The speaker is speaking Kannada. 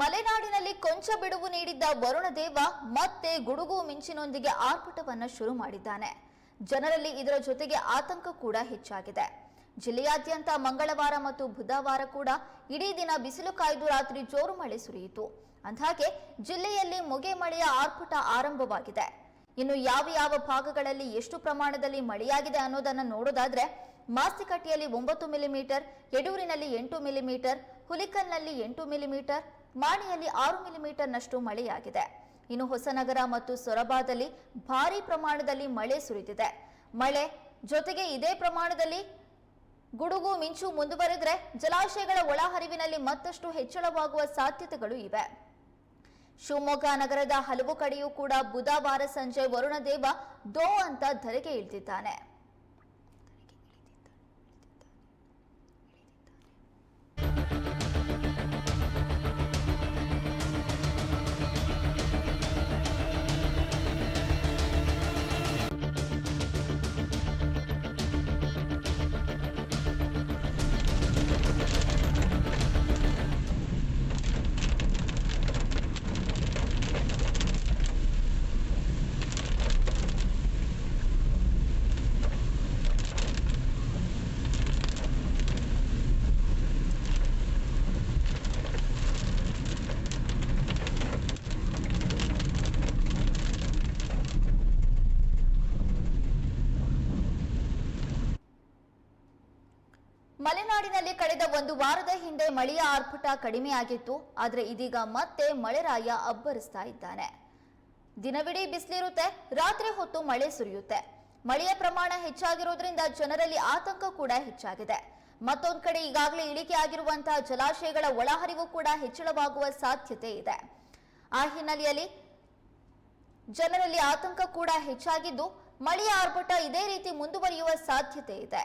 ಮಲೆನಾಡಿನಲ್ಲಿ ಕೊಂಚ ಬಿಡುವು ನೀಡಿದ್ದ ವರುಣದೇವ ಮತ್ತೆ ಗುಡುಗು ಮಿಂಚಿನೊಂದಿಗೆ ಆರ್ಭಟವನ್ನ ಶುರು ಮಾಡಿದ್ದಾನೆ. ಜನರಲ್ಲಿ ಇದರ ಜೊತೆಗೆ ಆತಂಕ ಕೂಡ ಹೆಚ್ಚಾಗಿದೆ. ಜಿಲ್ಲೆಯಾದ್ಯಂತ ಮಂಗಳವಾರ ಮತ್ತು ಬುಧವಾರ ಕೂಡ ಇಡೀ ದಿನ ಬಿಸಿಲು ಕಾಯ್ದು ರಾತ್ರಿ ಜೋರು ಮಳೆ ಸುರಿಯಿತು. ಅಂದ್ಹಾಗೆ, ಜಿಲ್ಲೆಯಲ್ಲಿ ಮೊಗೆ ಮಳೆಯ ಆರ್ಭಟ ಆರಂಭವಾಗಿದೆ. ಇನ್ನು ಯಾವ ಯಾವ ಭಾಗಗಳಲ್ಲಿ ಎಷ್ಟು ಪ್ರಮಾಣದಲ್ಲಿ ಮಳೆಯಾಗಿದೆ ಅನ್ನೋದನ್ನ ನೋಡೋದಾದ್ರೆ, ಮಾಸ್ತಿಕಟ್ಟಿಯಲ್ಲಿ ಒಂಬತ್ತು ಮಿಲಿಮೀಟರ್ ಯಡೂರಿನಲ್ಲಿ ಎಂಟು ಮಿಲಿಮೀಟರ್ ಹುಲಿಕಲ್ನಲ್ಲಿ ಎಂಟು ಮಿಲಿಮೀಟರ್ ಮಾಣಿಯಲ್ಲಿ ಆರು ಮಿಲಿಮೀಟರ್ನಷ್ಟು ಮಳೆಯಾಗಿದೆ. ಇನ್ನು ಹೊಸನಗರ ಮತ್ತು ಸೊರಬಾದಲ್ಲಿ ಭಾರೀ ಪ್ರಮಾಣದಲ್ಲಿ ಮಳೆ ಸುರಿದಿದೆ. ಮಳೆ ಜೊತೆಗೆ ಇದೇ ಪ್ರಮಾಣದಲ್ಲಿ ಗುಡುಗು ಮಿಂಚು ಮುಂದುವರೆದರೆ ಜಲಾಶಯಗಳ ಒಳಹರಿವಿನಲ್ಲಿ ಮತ್ತಷ್ಟು ಹೆಚ್ಚಳವಾಗುವ ಸಾಧ್ಯತೆಗಳು ಇವೆ. ಶಿವಮೊಗ್ಗ ನಗರದ ಹಲವು ಕಡೆಯೂ ಕೂಡ ಬುಧವಾರ ಸಂಜೆ ವರುಣದೇವ ದೋ ಅಂತ ಧರೆಗೆ ಇಳಿದಿದ್ದಾನೆ. ಮಲೆನಾಡಿನಲ್ಲಿ ಕಳೆದ ಒಂದು ವಾರದ ಹಿಂದೆ ಮಳೆಯ ಆರ್ಭಟ ಕಡಿಮೆಯಾಗಿತ್ತು, ಆದರೆ ಇದೀಗ ಮತ್ತೆ ಮಳೆರಾಯ ಅಬ್ಬರಿಸ್ತಾ ಇದ್ದಾನೆ. ದಿನವಿಡೀ ಬಿಸಿಲಿರುತ್ತೆ, ರಾತ್ರಿ ಹೊತ್ತು ಮಳೆ ಸುರಿಯುತ್ತೆ. ಮಳೆಯ ಪ್ರಮಾಣ ಹೆಚ್ಚಾಗಿರೋದ್ರಿಂದ ಜನರಲ್ಲಿ ಆತಂಕ ಕೂಡ ಹೆಚ್ಚಾಗಿದೆ. ಮತ್ತೊಂದು ಕಡೆ ಈಗಾಗಲೇ ಇಳಿಕೆ ಆಗಿರುವಂತಹ ಜಲಾಶಯಗಳ ಒಳಹರಿವು ಕೂಡ ಹೆಚ್ಚಳವಾಗುವ ಸಾಧ್ಯತೆ ಇದೆ. ಆ ಹಿನ್ನೆಲೆಯಲ್ಲಿ ಜನರಲ್ಲಿ ಆತಂಕ ಕೂಡ ಹೆಚ್ಚಾಗಿದ್ದು, ಮಳೆಯ ಆರ್ಭಟ ಇದೇ ರೀತಿ ಮುಂದುವರಿಯುವ ಸಾಧ್ಯತೆ ಇದೆ.